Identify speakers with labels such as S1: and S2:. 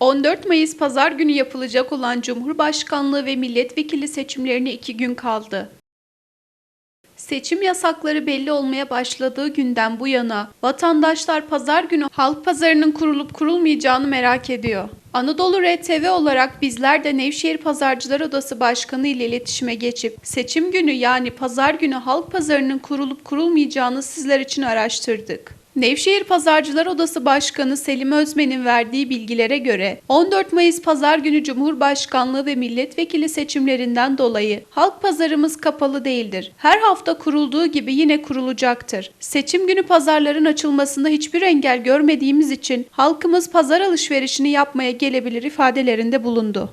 S1: 14 Mayıs Pazar günü yapılacak olan Cumhurbaşkanlığı ve milletvekili seçimlerine iki gün kaldı. Seçim yasakları belli olmaya başladığı günden bu yana vatandaşlar pazar günü halk pazarının kurulup kurulmayacağını merak ediyor. Anadolu RTV olarak bizler de Nevşehir Pazarcılar Odası Başkanı ile iletişime geçip seçim günü yani pazar günü halk pazarının kurulup kurulmayacağını sizler için araştırdık. Nevşehir Pazarcılar Odası Başkanı Selim Özmen'in verdiği bilgilere göre 14 Mayıs Pazar günü Cumhurbaşkanlığı ve milletvekili seçimlerinden dolayı halk pazarımız kapalı değildir. Her hafta kurulduğu gibi yine kurulacaktır. Seçim günü pazarların açılmasında hiçbir engel görmediğimiz için halkımız pazar alışverişini yapmaya gelebilir ifadelerinde bulundu.